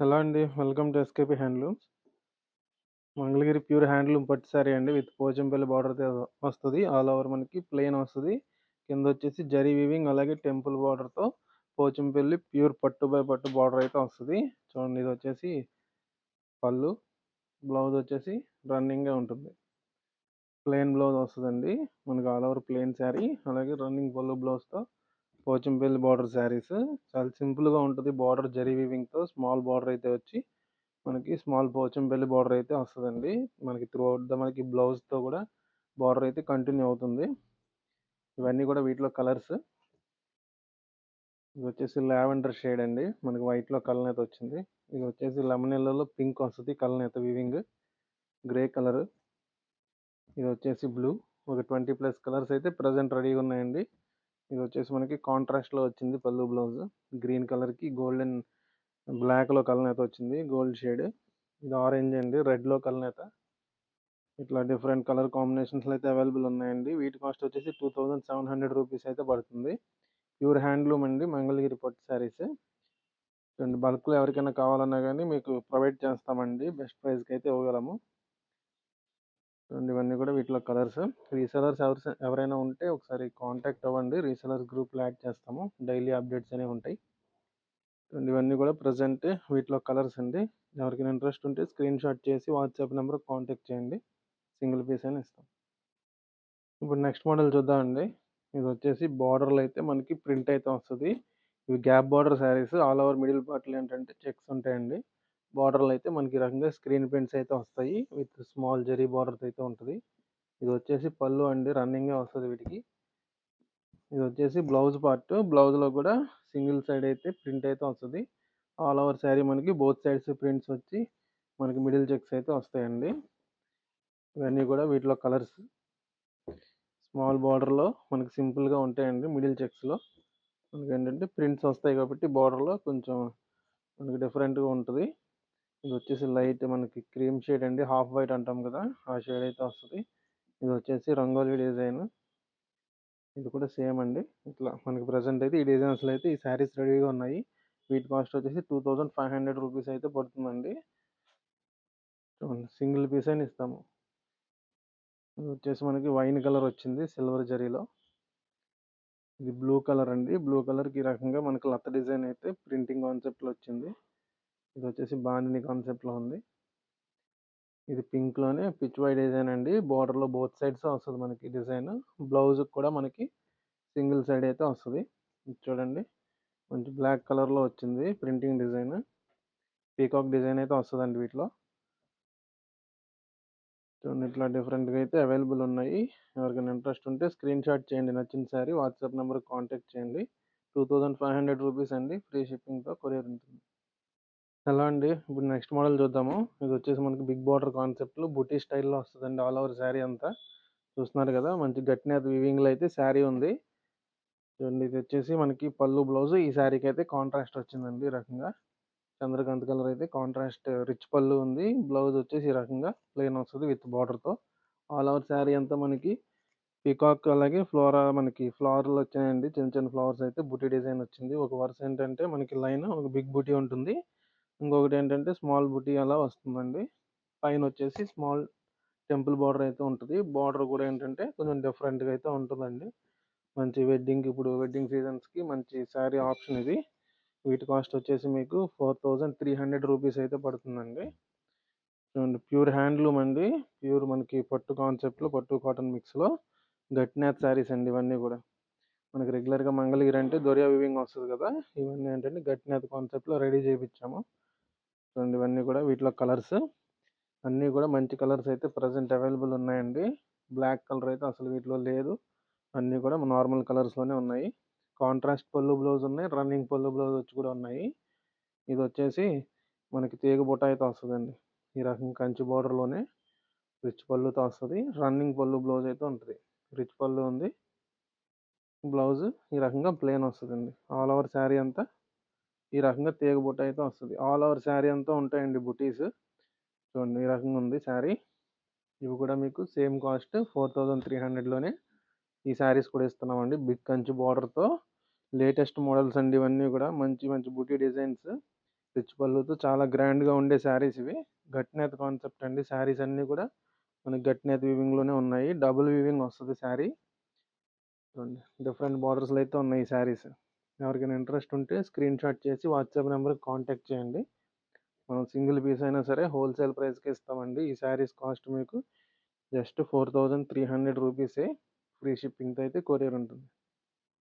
Hello అండి. Welcome to SKP handlooms Mangalagiri pure handloom పట్టు శారీ అండి విత్ పోచంపల్లి బార్డర్ వస్తుంది. ఆల్ ఓవర్ మనకి ప్లెయిన్ వస్తుంది. కింద వచ్చేసి జరీ వీవింగ్ అలాగే టెంపుల్ బార్డర్తో పోచంపల్లి ప్యూర్ పట్టు బై పట్టు బార్డర్ అయితే వస్తుంది. చూడండి ఇది వచ్చేసి పళ్ళు. బ్లౌజ్ వచ్చేసి రన్నింగ్గా ఉంటుంది. ప్లెయిన్ బ్లౌజ్ వస్తుందండి. మనకి ఆల్ ఓవర్ ప్లెయిన్ శారీ అలాగే రన్నింగ్ పళ్ళు బ్లౌజ్తో పోచంపల్లి బార్డర్ శారీస్ చాలా సింపుల్గా ఉంటుంది. బార్డర్ జరీ వీవింగ్తో స్మాల్ బార్డర్ అయితే వచ్చి మనకి స్మాల్ పోచంపల్లి బార్డర్ అయితే వస్తుందండి. మనకి త్రూ అవుట్ ద మనకి బ్లౌజ్తో కూడా బార్డర్ అయితే కంటిన్యూ అవుతుంది. ఇవన్నీ కూడా వీటిలో కలర్స్ ఇది వచ్చేసి లావెండర్ షేడ్ అండి. మనకి వైట్లో కలనేత వచ్చింది. ఇది వచ్చేసి లెమన్ ఎల్లో పింక్ వస్తుంది. కలనేత వీవింగ్ గ్రే కలర్ ఇది వచ్చేసి బ్లూ ఒక ట్వంటీ ప్లస్ కలర్స్ అయితే ప్రజెంట్ రెడీగా ఉన్నాయండి. ఇది వచ్చేసి మనకి కాంట్రాస్ట్లో వచ్చింది. పళ్ళు బ్లౌజ్ గ్రీన్ కలర్కి గోల్డెన్ బ్లాక్లో కలనేత వచ్చింది. గోల్డ్ షేడ్ ఇది ఆరెంజ్ అండి. రెడ్లో కలనేత ఇట్లా డిఫరెంట్ కలర్ కాంబినేషన్స్లో అయితే అవైలబుల్ ఉన్నాయండి. వీటి కాస్ట్ వచ్చేసి two thousand seven hundred rupees అయితే పడుతుంది. ప్యూర్ హ్యాండ్లూమ్ అండి. మంగళగిరి పట్టు శారీస్ అండ్ బల్క్లో ఎవరికైనా కావాలన్నా కానీ మీకు ప్రొవైడ్ చేస్తామండి. బెస్ట్ ప్రైస్కి అయితే ఇవ్వగలము. అండ్ ఇవన్నీ కూడా వీటిలో కలర్స్. రీసెలర్స్ ఎవరు ఎవరైనా ఉంటే ఒకసారి కాంటాక్ట్ అవ్వండి. రీసెలర్స్ గ్రూప్లో యాడ్ చేస్తాము. డైలీ అప్డేట్స్ అనేవి ఉంటాయి. అండ్ ఇవన్నీ కూడా ప్రజెంట్ వీటిలో కలర్స్ అండి. ఎవరికైనా ఇంట్రెస్ట్ ఉంటే స్క్రీన్ షాట్ చేసి వాట్సాప్ నెంబర్ కాంటాక్ట్ చేయండి. సింగిల్ పీస్ అని ఇస్తాం. ఇప్పుడు నెక్స్ట్ మోడల్ చూద్దామండి ఇది వచ్చేసి బార్డర్లో అయితే మనకి ప్రింట్ అయితే వస్తుంది. ఇవి gap border saris. All over middle పార్ట్లు ఏంటంటే చెక్స్ ఉంటాయండి. బార్డర్లు అయితే మనకి రకంగా స్క్రీన్ ప్రింట్స్ అయితే వస్తాయి. విత్ స్మాల్ జరీ బార్డర్ అయితే ఉంటుంది. ఇది వచ్చేసి పళ్ళు అండి. రన్నింగే వస్తుంది వీటికి. ఇది వచ్చేసి బ్లౌజ్ పార్ట్. బ్లౌజ్లో కూడా సింగిల్ సైడ్ అయితే ప్రింట్ అయితే వస్తుంది. ఆల్ ఓవర్ శారీ మనకి బోత్ సైడ్స్ ప్రింట్స్ వచ్చి మనకి మిడిల్ చెక్స్ అయితే వస్తాయండి. ఇవన్నీ కూడా వీటిలో కలర్స్. స్మాల్ బార్డర్లో మనకి సింపుల్గా ఉంటాయండి మిడిల్ చెక్స్లో. మనకి ఏంటంటే ప్రింట్స్ వస్తాయి కాబట్టి బార్డర్లో కొంచెం మనకి డిఫరెంట్గా ఉంటుంది. ఇది వచ్చేసి లైట్ మనకి క్రీమ్ షేడ్ అండి. హాఫ్ వైట్ అంటాం కదా ఆ షేడ్ అయితే వస్తుంది. ఇది వచ్చేసి రంగోలీ డిజైన్. ఇది కూడా సేమ్ అండి. ఇట్లా మనకి ప్రజెంట్ అయితే ఈ డిజైన్స్లో అయితే ఈ శారీస్ రెడీగా ఉన్నాయి. వీటి కాస్ట్ వచ్చేసి two thousand five hundred rupees అయితే పడుతుందండి. సింగిల్ పీస్ అని ఇస్తాము. ఇది వచ్చేసి మనకి వైన్ కలర్ వచ్చింది సిల్వర్ జరీలో. ఇది బ్లూ కలర్ అండి. బ్లూ కలర్కి ఈ రకంగా మనకి లత డిజైన్ అయితే ప్రింటింగ్ కాన్సెప్ట్లో వచ్చింది. ఇది వచ్చేసి బాండిని కాన్సెప్ట్లో ఉంది. ఇది పింక్లోనే పిచ్ వై డిజైన్ అండి. బార్డర్లో బోత్ సైడ్స్ వస్తుంది మనకి డిజైన్. బ్లౌజ్ కూడా మనకి సింగిల్ సైడ్ అయితే వస్తుంది. చూడండి. మంచి బ్లాక్ కలర్లో వచ్చింది ప్రింటింగ్ డిజైన్. పీకాక్ డిజైన్ అయితే వస్తుందండి వీటిలో. చూడండి ఇట్లా డిఫరెంట్గా అయితే అవైలబుల్ ఉన్నాయి. ఎవరికైనా ఇంట్రెస్ట్ ఉంటే స్క్రీన్ షాట్ చేయండి. నచ్చిన సారీ వాట్సాప్ నెంబర్ కాంటాక్ట్ చేయండి. Two thousand five hundred rupees అండి. ఫ్రీ షిప్పింగ్తో కొరియర్ ఉంటుంది. హలో అండి ఇప్పుడు నెక్స్ట్ మోడల్ చూద్దాము. ఇది వచ్చేసి మనకి బిగ్ బార్డర్ కాన్సెప్ట్లో బుటీ స్టైల్లో వస్తుందండి ఆల్ ఓవర్ శారీ అంతా. చూస్తున్నారు కదా మంచి గట్టినేత వివింగ్లో అయితే శారీ ఉంది. చూడండి ఇది వచ్చేసి మనకి పళ్ళు బ్లౌజ్ ఈ శారీకి అయితే కాంట్రాస్ట్ వచ్చిందండి ఈ రకంగా. చంద్రకాంత్ కలర్ అయితే కాంట్రాస్ట్ రిచ్ పళ్ళు ఉంది. బ్లౌజ్ వచ్చేసి ఈ రకంగా ప్లెయిన్ వస్తుంది విత్ బార్డర్తో ఆల్ ఓవర్ శారీ అంతా మనకి పీకాక్ అలాగే ఫ్లోరా మనకి ఫ్లవర్లు వచ్చాయండి. చిన్న చిన్న ఫ్లవర్స్ అయితే బుటీ డిజైన్ వచ్చింది. ఒక వరుస ఏంటంటే మనకి లైన్ ఒక బిగ్ బుటీ ఉంటుంది. ఇంకొకటి ఏంటంటే స్మాల్ బుటీ అలా వస్తుందండి. పైన వచ్చేసి స్మాల్ టెంపుల్ బార్డర్ అయితే ఉంటుంది. బార్డర్ కూడా ఏంటంటే కొంచెం డిఫరెంట్గా అయితే ఉంటుందండి. మంచి వెడ్డింగ్ ఇప్పుడు వెడ్డింగ్ సీజన్స్కి మంచి శారీ ఆప్షన్ ఇది. వీటి కాస్ట్ వచ్చేసి మీకు four thousand three hundred rupees అయితే పడుతుందండి. చూడండి ప్యూర్ హ్యాండ్లూమ్ అండి. ప్యూర్ మనకి పట్టు కాన్సెప్ట్లో పట్టు కాటన్ మిక్స్లో. గట్నాథ్ శారీస్ అండి ఇవన్నీ కూడా. మనకి రెగ్యులర్గా మంగళగిరి అంటే దొరియా వివింగ్ వస్తుంది కదా ఇవన్నీ ఏంటంటే గట్నాథ్ కాన్సెప్ట్లో రెడీ చేయించాము చూడండి ఇవన్నీ కూడా వీటిలో కలర్స్ అన్నీ కూడా మంచి కలర్స్ అయితే ప్రజెంట్ అవైలబుల్ ఉన్నాయండి. బ్లాక్ కలర్ అయితే అసలు వీటిలో లేదు. అన్నీ కూడా నార్మల్ కలర్స్లోనే ఉన్నాయి. కాంట్రాస్ట్ పళ్ళు బ్లౌజ్ ఉన్నాయి రన్నింగ్ పళ్ళు బ్లౌజ్ వచ్చి కూడా ఉన్నాయి. ఇది వచ్చేసి మనకి తీగ బుట్ట అయితే వస్తుందండి. ఈ రకం కంచి బార్డర్లోనే రిచ్ పళ్ళుతో వస్తుంది. రన్నింగ్ పళ్ళు బ్లౌజ్ అయితే ఉంటుంది. రిచ్ పళ్ళు ఉంది. బ్లౌజ్ ఈ రకంగా ప్లెయిన్ వస్తుందండి. ఆల్ ఓవర్ శారీ అంతా ఈ రకంగా తీగ బుట్ట అయితే వస్తుంది. ఆల్ ఓవర్ శారీ అంతా ఉంటాయండి బుటీస్. చూడండి ఈ రకంగా ఉంది శారీ. ఇవి కూడా మీకు same cost four thousand three హండ్రెడ్లోనే ఈ శారీస్ కూడా ఇస్తున్నామండి. బిగ్ కంచి బార్డర్తో లేటెస్ట్ మోడల్స్ అండి ఇవన్నీ కూడా. మంచి మంచి బుటీ డిజైన్స్. రిచ్ పళ్ళుతో చాలా గ్రాండ్గా ఉండే శారీస్ ఇవి. గట్నేత కాన్సెప్ట్ అండి. శారీస్ అన్నీ కూడా మనకి గట్నేత వీవింగ్లోనే ఉన్నాయి. డబుల్ వీవింగ్ వస్తుంది శారీ. చూడండి డిఫరెంట్ బార్డర్స్లో అయితే ఉన్నాయి ఈ శారీస్ ఎవరికైనా ఇంట్రెస్ట్ ఉంటే స్క్రీన్ షాట్ చేసి వాట్సాప్ నెంబర్కి కాంటాక్ట్ చేయండి. మనం సింగిల్ పీస్ అయినా సరే హోల్సేల్ ప్రైస్కి ఇస్తామండి. ఈ శారీస్ కాస్ట్ మీకు just four thousand three hundred రూపీసే ఫ్రీ షిప్పింగ్తో అయితే కొరియర్ ఉంటుంది.